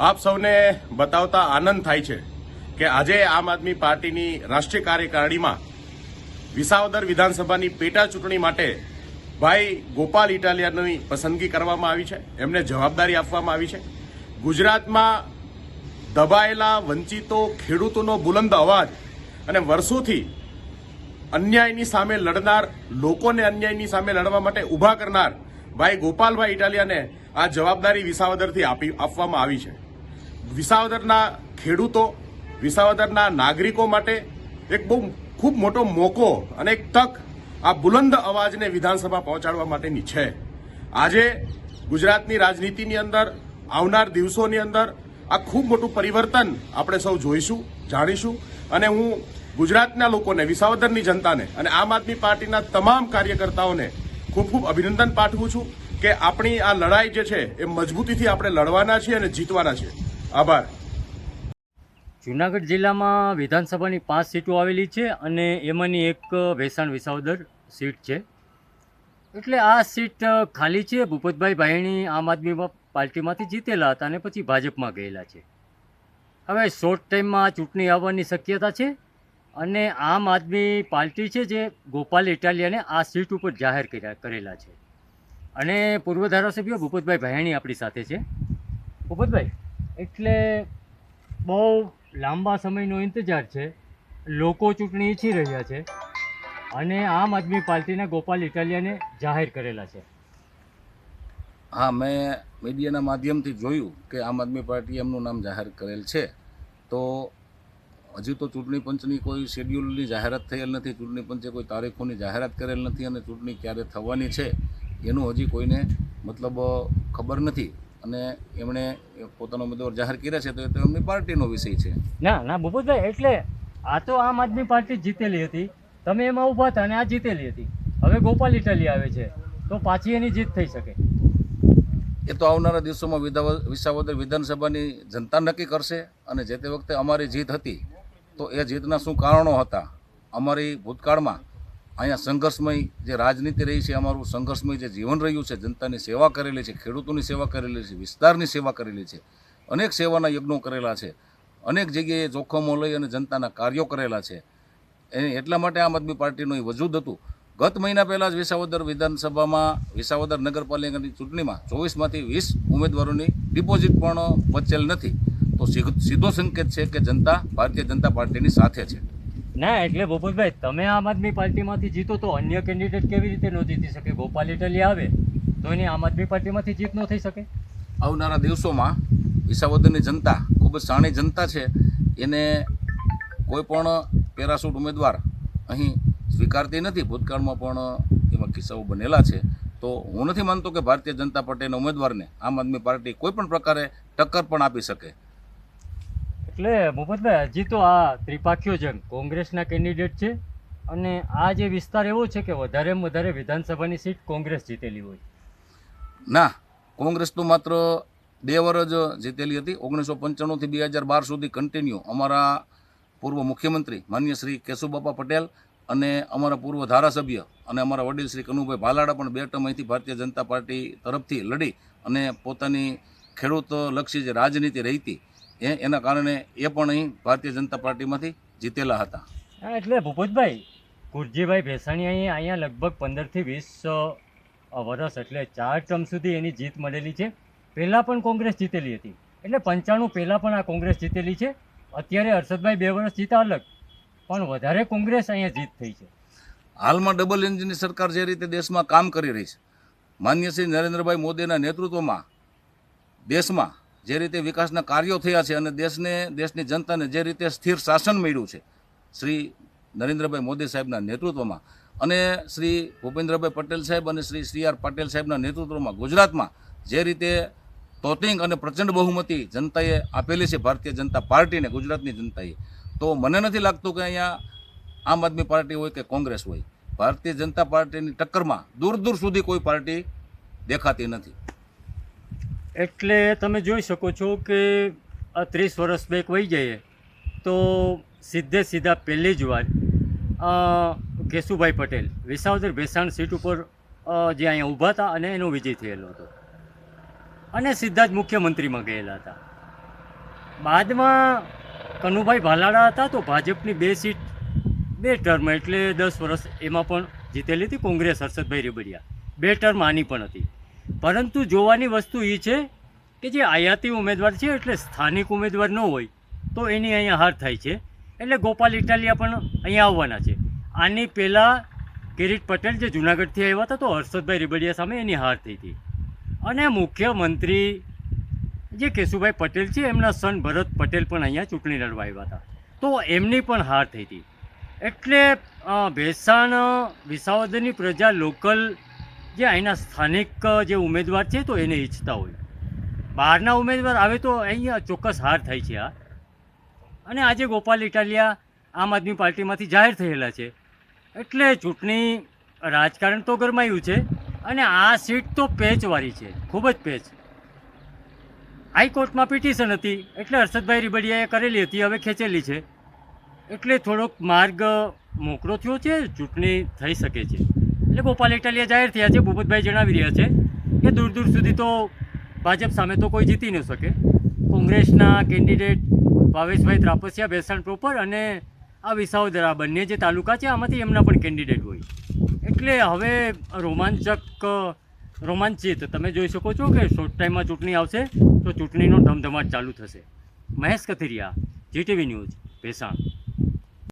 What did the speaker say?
આપ સૌને બતાવતા આનંદ થાય છે કે આજે આમ આદમી પાર્ટીની રાષ્ટ્રીય કાર્યકારિણીમાં વિસાવદર વિધાનસભાની પેટા ચૂંટણી માટે ભાઈ ગોપાલ ઇટાલિયાની પસંદગી કરવામાં આવી છે. એમને જવાબદારી આપવામાં આવી છે. ગુજરાતમાં દબાયેલા વંચિતો, ખેડૂતોનો બુલંદ અવાજ અને વર્ષોથી અન્યાયની સામે લડનાર, લોકોને અન્યાયની સામે લડવા માટે ઊભા કરનાર ભાઈ ગોપાલભાઈ ઇટાલિયાને આ જવાબદારી વિસાવદરથી આપી, આપવામાં આવી છે. વિસાવદરના ખેડૂતો, વિસાવદરના નાગરિકો માટે એક બહુ ખૂબ મોટો મોકો અને એક તક આ બુલંદ અવાજને વિધાનસભા પહોંચાડવા માટેની છે. આજે ગુજરાતની રાજનીતિની અંદર, આવનાર દિવસોની અંદર આ ખૂબ મોટું પરિવર્તન આપણે સૌ જોઈશું, જાણીશું અને હું ગુજરાતના લોકોને, વિસાવદરની જનતાને અને આમ આદમી પાર્ટીના તમામ કાર્યકર્તાઓને ખૂબ ખૂબ અભિનંદન પાઠવું છું કે આપણી આ લડાઈ જે છે એ મજબૂતીથી આપણે લડવાના છીએ અને જીતવાના છીએ. આભાર. જુનાગઢ જિલ્લામાં વિધાનસભાની પાંચ સીટો આવેલી છે અને એમાંની એક વેસાણ વિસાવદર સીટ છે. એટલે આ સીટ ખાલી છે. ભૂપતભાઈ ભાઈણી આમ આદમી પાર્ટીમાંથી જીતેલા હતા અને પછી ભાજપમાં ગયેલા છે. હવે શોર્ટ ટાઈમમાં ચૂંટણી આવવાની શક્યતા છે અને આમ આદમી પાર્ટી છે જે ગોપાલ ઇટાલિયાને આ સીટ ઉપર જાહેર કર્યા, કરેલા છે. અને પૂર્વ ધારાસભ્ય ભૂપતભાઈ ભાયણી આપણી સાથે છે. ભૂપતભાઈ? એટલે બહુ લાંબા સમયનો ઇંતજાર છે. લોકો ચૂંટણી ઈચ્છી રહ્યા છે અને આમ આદમી પાર્ટીના ગોપાલ ઇટાલિયાને જાહેર કરેલા છે. હા, મેં મીડિયાના માધ્યમથી જોયું કે આમ આદમી પાર્ટી એમનું નામ જાહેર કરેલ છે. તો હજી તો ચૂંટણી પંચની કોઈ શેડ્યુલની જાહેરાત થયેલ નથી, ચૂંટણી પંચે કોઈ તારીખોની જાહેરાત કરેલ નથી અને ચૂંટણી ક્યારે થવાની છે, એનું હજી કોઈને મતલબ ખબર નથી. અને એમણે પોતાનો ઉમેદવાર જાહેર કર્યા છે તો એ તો એમની પાર્ટીનો વિષય છે. ના ના ભૂપતભાઈ એટલે આ તો આમ આદમી પાર્ટી જીતેલી હતી. તમે એમાં ઊભા હતા અને આ જીતેલી હતી. હવે ગોપાલ ઇટલી આવે છે. તો પાછી એની જીત થઈ શકે. એ તો આવનારા દિવસોમાં વિસાવદર વિધાનસભાની જનતા નક્કી કરશે અને જે તે વખતે અમારી જીત હતી તો એ જીતના શું કારણો હતા? અમારી ભૂતકાળમાં અહીંયા સંઘર્ષમય જે રાજનીતિ રહી છે, અમારું સંઘર્ષમય જે જીવન રહ્યું છે, જનતાની સેવા કરેલી છે, ખેડૂતોની સેવા કરેલી છે, વિસ્તારની સેવા કરેલી છે, અનેક સેવાના યજ્ઞો કરેલા છે, અનેક જગ્યાએ જોખમો લઈ અને જનતાના કાર્યો કરેલા છે. એ એટલા માટે આમ આદમી પાર્ટીનું એ વજૂદ હતું. ગત મહિના પહેલાં જ વિસાવદર વિધાનસભામાં, વિસાવદર નગરપાલિકાની ચૂંટણીમાં ચોવીસમાંથી વીસ ઉમેદવારોની ડિપોઝિટ પણ વચેલ નથી. તો સીધો સંકેત છે કે જનતા, ભારતીય જનતા પાર્ટીની સાથે છે. ના, એટલે ભૂપતભાઈ તમે આમ આદમી પાર્ટીમાંથી જીતો તો અન્ય કેન્ડિડેટ કેવી રીતે ન જીતી શકે? ગોપાલ ઇટલી આવે તો એની આમ આદમી પાર્ટીમાંથી જીત ન થઈ શકે? આવનારા દિવસોમાં વિસાવદરની જનતા, ખૂબ જ સાણી જનતા છે, એને કોઈ પણ પેરાસૂટ ઉમેદવાર અહીં સ્વીકારતી નથી. ભૂતકાળમાં પણ એમાં કિસ્સાઓ બનેલા છે. તો હું નથી માનતો કે ભારતીય જનતા પાર્ટીના ઉમેદવારને આમ આદમી પાર્ટી કોઈ પણ પ્રકારે ટક્કર પણ આપી શકે. એટલે મોહમ્મદભાઈ હજી તો આ ત્રિપાખીઓ જંગ કોંગ્રેસના કેન્ડિડેટ છે અને આ જે વિસ્તાર એવો છે કે વધારેમાં વધારે વિધાનસભાની સીટ કોંગ્રેસ જીતેલી હોય. ના, કોંગ્રેસ તો માત્ર બે વર્ષ જ જીતેલી હતી. ઓગણીસો પંચાણુંથી બે હજાર બાર સુધી કન્ટિન્યુ અમારા પૂર્વ મુખ્યમંત્રી માન્ય શ્રી કેશુબાપા પટેલ અને અમારા પૂર્વ ધારાસભ્ય અને અમારા વડીલ શ્રી કનુભાઈ ભાલાડા પણ બે ટર્મ અહીંથી ભારતીય જનતા પાર્ટી તરફથી લડી અને પોતાની ખેડૂત લક્ષી જે રાજનીતિ રહી હતી એ એના કારણે એ પણ અહીં ભારતીય જનતા પાર્ટીમાંથી જીતેલા હતા. હા એટલે ભૂપતભાઈ કુરજીભાઈ ભેસાણી અહીં અહીંયા લગભગ પંદરથી વીસ વર્ષ એટલે ચાર ટર્મ સુધી એની જીત મળેલી છે. પહેલાં પણ કોંગ્રેસ જીતેલી હતી. એટલે પંચાણું પહેલાં પણ આ કોંગ્રેસ જીતેલી છે. અત્યારે હર્ષદભાઈ બે વર્ષ જીતા અલગ પણ વધારે કોંગ્રેસ અહીંયા જીત થઈ છે. હાલમાં ડબલ એન્જિનની સરકાર જે રીતે દેશમાં કામ કરી રહી છે માન્ય શ્રી નરેન્દ્રભાઈ મોદીના નેતૃત્વમાં દેશમાં જે રીતે વિકાસના કાર્યો થયા છે અને દેશને, દેશની જનતાને જે રીતે સ્થિર શાસન મળ્યું છે, શ્રી નરેન્દ્રભાઈ મોદી સાહેબના નેતૃત્વમાં અને શ્રી ભૂપેન્દ્રભાઈ પટેલ સાહેબ અને શ્રી સી આર પટેલ સાહેબના નેતૃત્વમાં ગુજરાતમાં જે રીતે તોતિંગ અને પ્રચંડ બહુમતી જનતાએ આપેલી છે, ભારતીય જનતા પાર્ટીને, ગુજરાતની જનતાએ. તો મને નથી લાગતું કે અહીંયા આમ આદમી પાર્ટી હોય કે કોંગ્રેસ હોય. ભારતીય જનતા પાર્ટીની ટક્કરમાં દૂર દૂર સુધી કોઈ પાર્ટી દેખાતી નથી. એટલે તમે જોઈ શકો છો કે આ ત્રીસ વર્ષ બેક વહી જઈએ, તો સીધે સીધા પહેલી જ વાર કેશુભાઈ પટેલ, વિસાવદર ભેસાણ સીટ ઉપર જે અહીંયા ઊભા હતા અને એનો વિજય થયેલો હતો. અને સીધા જ મુખ્યમંત્રીમાં ગયેલા હતા. બાદમાં કનુભાઈ ભાલાડા હતા તો ભાજપની બે સીટ, બે ટર્મ, એટલે દસ વર્ષ એમાં પણ જીતેલી હતી કોંગ્રેસ, હર્ષદભાઈ રેબડિયા. બે ટર્મ આની પણ હતી. પરંતુ જોવાની વસ્તુ એ છે કે જે આયાતી ઉમેદવાર છે એટલે સ્થાનિક ઉમેદવાર ન હોય, તો એની અહીંયા હાર થાય છે. એટલે ગોપાલ ઇટાલિયા પણ અહીંયા આવવાના છે. આની પહેલાં કિરીટ પટેલ જે જુનાગઢથી આવ્યા હતા, તો હર્ષદભાઈ રેબડિયા સામે એની હાર થઈ હતી. અને મુખ્યમંત્રી જે કેશુભાઈ પટેલ છે, એમના સન ભરત પટેલ પણ અહીંયા ચૂંટણી લડવા આવ્યા હતા. તો એમની પણ હાર થઈ હતી. એટલે ભેસાણ, વિસાવદરની પ્રજા લોકલ જે અહીંના સ્થાનિક જે ઉમેદવાર છે તો એને ઈચ્છતા હોય. બહારના ઉમેદવાર આવે તો અહીંયા ચોક્કસ હાર થાય છે આ. અને આજે ગોપાલ ઇટાલિયા આમ આદમી પાર્ટીમાંથી જાહેર થયેલા છે. એટલે ચૂંટણી રાજકારણ તો ગરમાયું છે અને આ સીટ તો પેચવાળી છે, ખૂબ જ પેચ. હાઈકોર્ટમાં પિટિશન હતી, એટલે હર્ષદભાઈ રીબડિયાએ કરેલી હતી, હવે ખેંચેલી છે. એટલે થોડોક માર્ગ મોકળો થયો છે, ચૂંટણી થઈ શકે છે. એટલે ગોપાલ ઇટાલિયા જાહેર થયા છે ભૂપતભાઈ જણાવી રહ્યા છે કે દૂર દૂર સુધી તો ભાજપ સામે તો કોઈ જીતી ન શકે. કોંગ્રેસના કેન્ડિડેટ ભાવેશભાઈ ત્રાપસિયા ભેસાણ પ્રોપર અને આ વિસાવદરા બંને જે તાલુકા છે, આમાંથી એમના પણ કેન્ડિડેટ હોય. એટલે હવે રોમાંચક, રોમાંચિત તમે જોઈ શકો છો કે શોર્ટ ટાઈમમાં ચૂંટણી આવશે, તો ચૂંટણીનો ધમધમાટ ચાલુ થશે. Mahesh Kathiriya GTV news, Bhesan.